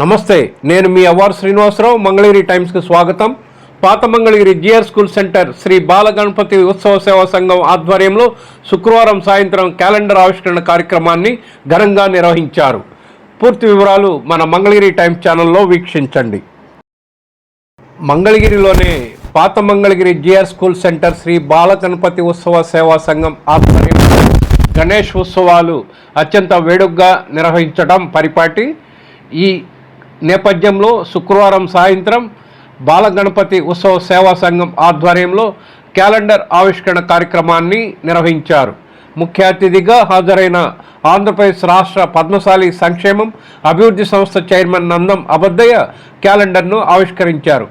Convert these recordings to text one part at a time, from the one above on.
నమస్తే నేను మీ అవార్ శ్రీనివాసరావు మంగళగిరి టైమ్స్కి స్వాగతం. పాత Mangalagiri GR school centre Shri Balaganapati ఉత్సవ సేవా సంఘం ఆధ్వర్యంలో శుక్రవారం సాయంత్రం క్యాలెండర్ ఆవిష్కరణ కార్యక్రమాన్ని ఘనంగా నిర్వహించారు. పూర్తి వివరాలు మన మంగళగిరి టైమ్స్ ఛానల్లో వీక్షించండి. మంగళగిరిలోనే పాత Mangalagiri GR school centre Shri Balaganapati ఉత్సవ సేవా సంఘం ఆధ్వర్యంలో గణేష్ ఉత్సవాలు అత్యంత వేడుగ్గా నిర్వహించడం పరిపాటి. ఈ నేపథ్యంలో శుక్రవారం సాయంత్రం బాలగణపతి ఉత్సవ సేవా సంఘం ఆధ్వర్యంలో క్యాలెండర్ ఆవిష్కరణ కార్యక్రమాన్ని నిర్వహించారు. ముఖ్య అతిథిగా హాజరైన ఆంధ్రప్రదేశ్ రాష్ట్ర పద్మశాలి సంక్షేమం అభివృద్ధి సంస్థ చైర్మన్ నందం అబద్దయ్య క్యాలెండర్ను ఆవిష్కరించారు.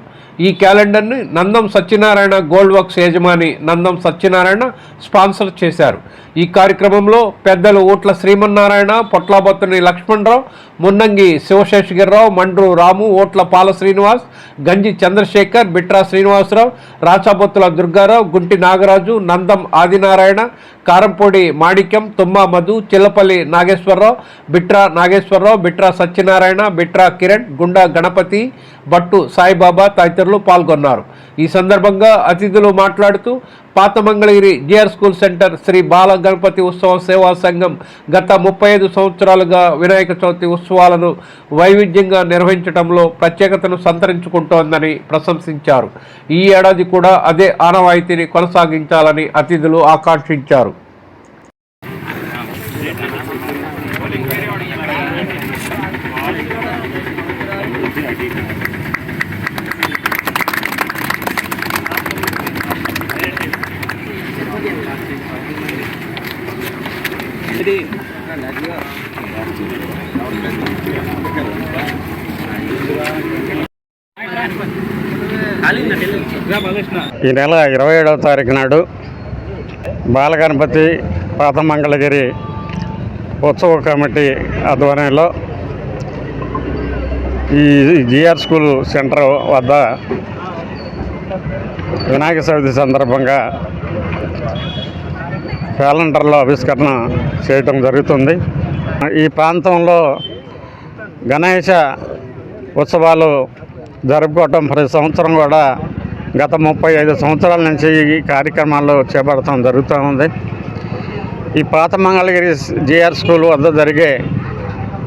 ఈ క్యాలెండర్ని నందం సత్యనారాయణ గోల్డ్ వర్క్స్ యజమాని నందం సత్యనారాయణ స్పాన్సర్ చేశారు. ఈ కార్యక్రమంలో పెద్దలు ఓట్ల శ్రీమన్నారాయణ పొట్లాబొత్తుని లక్ష్మణరావు మున్నంగి శివశేషగిరిరావు మండ్రు రాము ఓట్ల పాల శ్రీనివాస్ గంజి చంద్రశేఖర్ బిట్రా శ్రీనివాసరావు రాచాబొత్తుల దుర్గారావు గుంటి నాగరాజు నందం ఆదినారాయణ కారంపొడి మాణిక్యం తుమ్మా మధు చిల్లపల్లి నాగేశ్వరరావు బిట్రా నాగేశ్వరరావు బిట్రా సత్యనారాయణ బిట్రా కిరణ్ గుండా గణపతి భట్టు సాయిబాబా తదితరులు పాల్గొన్నారు. ఈ సందర్భంగా అతిథులు మాట్లాడుతూ పాత Mangalagiri GR school centre Shri Bala Ganapathi Utsava Seva Sangham గత ముప్పై ఐదు సంవత్సరాలుగా వినాయక చవితి ఉత్సవాలను వైవిధ్యంగా నిర్వహించడంలో ప్రత్యేకతను సంతరించుకుంటోందని ప్రశంసించారు. ఈ ఏడాది కూడా అదే ఆనవాయితీని కొనసాగించాలని అతిథులు ఆకాంక్షించారు. ఈ నెల ఇరవై ఏడవ తారీఖు నాడు బాలగణపతి పాతమంగళగిరి ఉత్సవ కమిటీ ఆధ్వర్యంలో ఈ జిఆర్ స్కూల్ సెంటర్ వద్ద వినాయక చవితి సందర్భంగా క్యాలెండర్లో ఆవిష్కరణ చేయటం జరుగుతుంది. ఈ ప్రాంతంలో గణేష ఉత్సవాలు జరుపుకోవటం ప్రతి సంవత్సరం కూడా గత ముప్పై ఐదు సంవత్సరాల నుంచి ఈ కార్యక్రమాలు చేపడటం జరుగుతూ ఉంది. ఈ పాత మంగళగిరి జిఆర్ స్కూల్ వద్ద జరిగే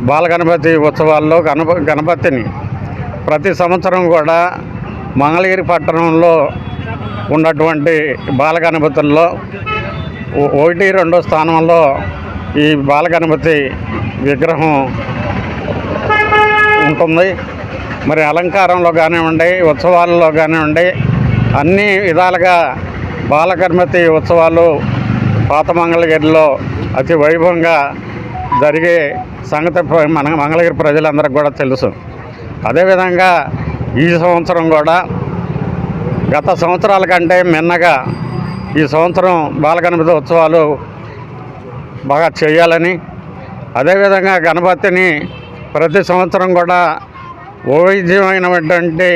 బాలగణపతి ఉత్సవాల్లో గణప గణపతిని ప్రతి సంవత్సరం కూడా మంగళగిరి పట్టణంలో ఉన్నటువంటి బాలగణపతుల్లో ఒకటి రెండో స్థానంలో ఈ బాలగణపతి విగ్రహం ఉంటుంది. మరి అలంకారంలో కానివ్వండి ఉత్సవాలలో కానివ్వండి అన్ని విధాలుగా బాలగణపతి ఉత్సవాలు పాత మంగళగిరిలో అతి వైభవంగా జరిగే సంగతి మన మంగళగిరి ప్రజలందరికీ కూడా తెలుసు. అదేవిధంగా ఈ సంవత్సరం కూడా గత సంవత్సరాల కంటే మిన్నగా ఈ సంవత్సరం బాలగణపతి ఉత్సవాలు బాగా చేయాలని అదేవిధంగా గణపతిని ప్రతి సంవత్సరం కూడా వైవిధ్యమైనటువంటి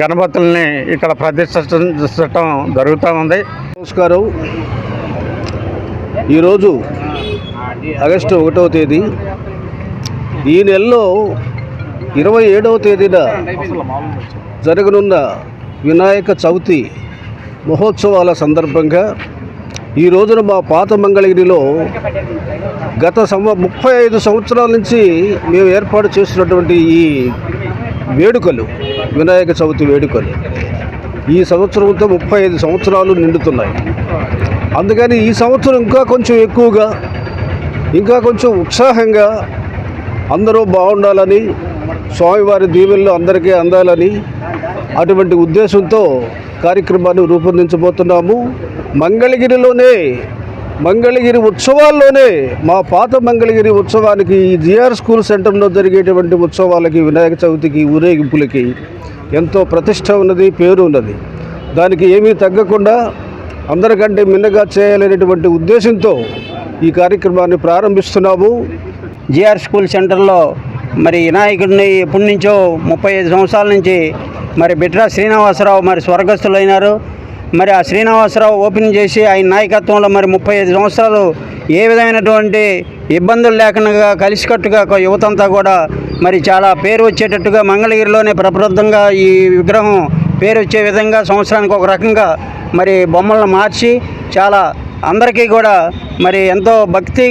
గణపతుల్ని ఇక్కడ ప్రతిష్ఠించడం జరుగుతూ ఉంది. నమస్కారం. ఈరోజు ఆగస్టు ఒకటవ తేదీ. ఈ నెలలో ఇరవై ఏడవ తేదీన జరగనున్న వినాయక చవితి మహోత్సవాల సందర్భంగా ఈ రోజున మా పాత మంగళగిరిలో గత సంవ ముప్పై ఐదు సంవత్సరాల నుంచి మేము ఏర్పాటు చేస్తున్నటువంటి ఈ వేడుకలు వినాయక చవితి వేడుకలు ఈ సంవత్సరంతో ముప్పై ఐదు సంవత్సరాలు నిండుతున్నాయి. అందుకని ఈ సంవత్సరం ఇంకా కొంచెం ఎక్కువగా ఇంకా కొంచెం ఉత్సాహంగా అందరూ బాగుండాలని స్వామివారి దీవెనలు అందరికీ అందాలని అటువంటి ఉద్దేశంతో కార్యక్రమాన్ని రూపొందించబోతున్నాము. మంగళగిరిలోనే మంగళగిరి ఉత్సవాల్లోనే మా పాత మంగళగిరి ఉత్సవానికి ఈ జిఆర్ స్కూల్ సెంటర్లో జరిగేటువంటి ఉత్సవాలకి వినాయక చవితికి ఊరేగింపులకి ఎంతో ప్రతిష్ట ఉన్నది పేరు ఉన్నది. దానికి ఏమీ తగ్గకుండా అందరికంటే మిన్నగా చేయాలనేటువంటి ఉద్దేశంతో ఈ కార్యక్రమాన్ని ప్రారంభిస్తున్నాము. జిఆర్ స్కూల్ సెంటర్లో మరి వినాయకుడిని ఎప్పటి నుంచో ముప్పై ఐదు సంవత్సరాల నుంచి మరి బిట్రా శ్రీనివాసరావు మరి స్వర్గస్థులైనారు. మరి ఆ శ్రీనివాసరావు ఓపెన్ చేసి ఆయన నాయకత్వంలో మరి ముప్పై ఐదు సంవత్సరాలు ఏ విధమైనటువంటి ఇబ్బందులు లేకుండా కలిసికట్టుగా ఒక యువతంతా కూడా మరి చాలా పేరు వచ్చేటట్టుగా మంగళగిరిలోనే ప్రప్రదంగా ఈ విగ్రహం పేరు వచ్చే విధంగా సంవత్సరానికి ఒక రకంగా మరి బొమ్మలను మార్చి చాలా అందరికీ కూడా మరి ఎంతో భక్తి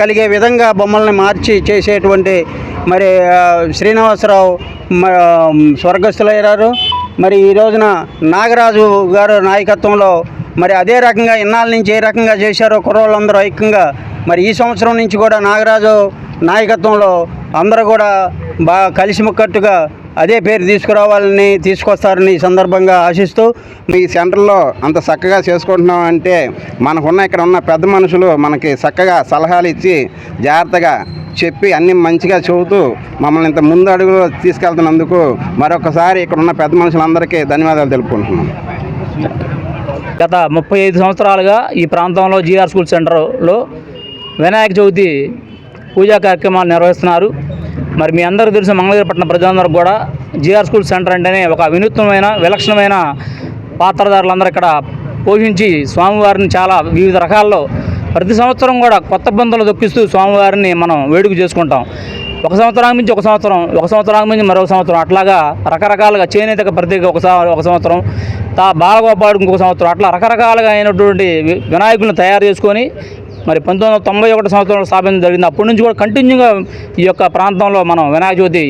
కలిగే విధంగా బొమ్మల్ని మార్చి చేసేటువంటి మరి శ్రీనివాసరావు స్వర్గస్థులయ్యారు. మరి ఈ రోజున నాగరాజు గారు నాయకత్వంలో మరి అదే రకంగా ఇన్నాళ్ళ నుంచి ఏ రకంగా చేశారో కుర్రోళ్ళందరూ ఐక్యంగా మరి ఈ సంవత్సరం నుంచి కూడా నాగరాజు నాయకత్వంలో అందరూ కూడా బాగా కలిసిముక్కట్టుగా అదే పేరు తీసుకురావాలని తీసుకొస్తారని ఈ సందర్భంగా ఆశిస్తూ మీ సెంటర్లో అంత చక్కగా చేసుకుంటున్నాం అంటే మనకున్న ఇక్కడ ఉన్న పెద్ద మనుషులు మనకి చక్కగా సలహాలు ఇచ్చి జాగ్రత్తగా చెప్పి అన్ని మంచిగా చెబుతూ మమ్మల్ని ఇంత ముందు అడుగులో తీసుకెళ్తున్నందుకు మరొకసారి ఇక్కడ ఉన్న పెద్ద మనుషులందరికీ ధన్యవాదాలు తెలుపుకుంటున్నాం. గత ముప్పై ఐదు సంవత్సరాలుగా ఈ ప్రాంతంలో జీఆర్ స్కూల్ సెంటర్లో వినాయక చవితి పూజా కార్యక్రమాలు నిర్వహిస్తున్నారు. మరి మీ అందరూ తెలిసిన మంగళగిరిపట్నం ప్రజలందరూ కూడా జిఆర్ స్కూల్ సెంటర్ అంటేనే ఒక వినూత్నమైన విలక్షణమైన పాత్రధారులందరూ ఇక్కడ పోషించి స్వామివారిని చాలా వివిధ రకాల్లో ప్రతి సంవత్సరం కూడా కొత్త బంధువులు దొక్కిస్తూ స్వామివారిని మనం వేడుక చేసుకుంటాం. ఒక సంవత్సరానికి మించి ఒక సంవత్సరం ఒక సంవత్సరానికి మించి మరొక సంవత్సరం అట్లాగా రకరకాలుగా చేనేతకు ప్రత్యేక ఒక ఒక సంవత్సరం తా బాలగోపాడు ఇంకొక సంవత్సరం అట్లా రకరకాలుగా అయినటువంటి వినాయకులను తయారు చేసుకొని మరి పంతొమ్మిది వందల తొంభై ఒకటి సంవత్సరంలో స్థాపించడం జరిగింది. అప్పటి నుంచి కూడా కంటిన్యూగా ఈ యొక్క ప్రాంతంలో మనం వినాయక చవితి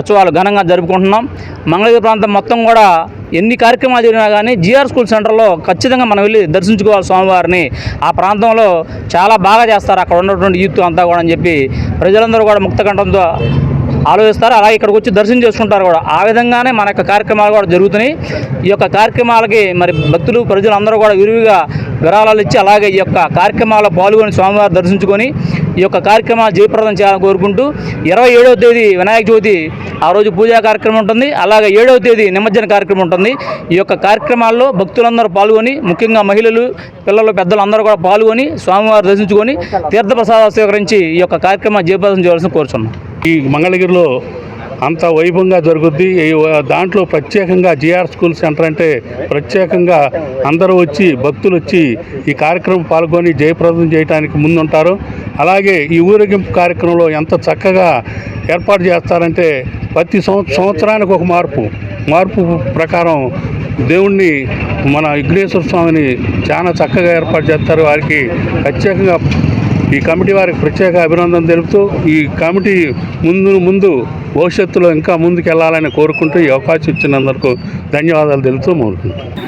ఉత్సవాలు ఘనంగా జరుపుకుంటున్నాం. మంగళగిరి ప్రాంతం మొత్తం కూడా ఎన్ని కార్యక్రమాలు జరిగినా కానీ జిఆర్ స్కూల్ సెంటర్లో ఖచ్చితంగా మనం వెళ్ళి దర్శించుకోవాలి స్వామివారిని. ఆ ప్రాంతంలో చాలా బాగా చేస్తారు. అక్కడ ఉన్నటువంటి యూత్ అంతా కూడా అని చెప్పి ప్రజలందరూ కూడా ముక్తకంఠంతో ఆలోచిస్తారు. అలాగే ఇక్కడికి వచ్చి దర్శనం చేసుకుంటారు కూడా. ఆ విధంగానే మన యొక్క కార్యక్రమాలు కూడా జరుగుతున్నాయి. ఈ యొక్క కార్యక్రమాలకి మరి భక్తులు ప్రజలందరూ కూడా విరివిగా విరాళాలు ఇచ్చి అలాగే ఈ యొక్క కార్యక్రమాల్లో పాల్గొని స్వామివారి దర్శించుకొని ఈ యొక్క కార్యక్రమాలు జయప్రదం చేయాలని కోరుకుంటూ ఇరవై ఏడవ తేదీ వినాయక చవితి ఆ రోజు పూజా కార్యక్రమం ఉంటుంది. అలాగే ఏడవ తేదీ నిమజ్జన కార్యక్రమం ఉంటుంది. ఈ యొక్క కార్యక్రమాల్లో భక్తులందరూ పాల్గొని ముఖ్యంగా మహిళలు పిల్లలు పెద్దలు అందరూ కూడా పాల్గొని స్వామివారి దర్శించుకొని తీర్థప్రసాదాలు స్వీకరించి ఈ యొక్క కార్యక్రమాన్ని జయప్రదం చేయాల్సిన కోరుచున్నాం. ఈ మంగళగిరిలో అంత వైభవంగా జరుగుద్ది. ఈ దాంట్లో ప్రత్యేకంగా జిఆర్ స్కూల్ సెంటర్ అంటే ప్రత్యేకంగా అందరూ వచ్చి భక్తులు వచ్చి ఈ కార్యక్రమం పాల్గొని జయప్రదం చేయడానికి ముందుంటారు. అలాగే ఈ ఊరేగింపు కార్యక్రమంలో ఎంత చక్కగా ఏర్పాటు చేస్తారంటే ప్రతి సంవత్సరానికి ఒక మార్పు. మార్పు ప్రకారం దేవుణ్ణి మన విఘ్నేశ్వర స్వామిని చాలా చక్కగా ఏర్పాటు చేస్తారు. వారికి ప్రత్యేకంగా ఈ కమిటీ వారికి ప్రత్యేక అభినందన తెలుపుతూ ఈ కమిటీ ముందు ముందు భవిష్యత్తులో ఇంకా ముందుకు వెళ్ళాలని కోరుకుంటూ ఈ అవకాశం ఇచ్చినందుకు ధన్యవాదాలు తెలుపుతూ కోరుకుంటున్నాను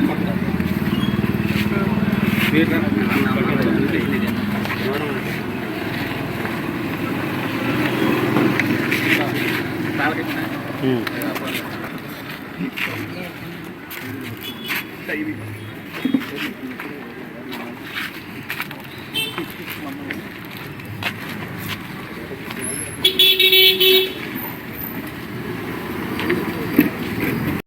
നമ്മൾ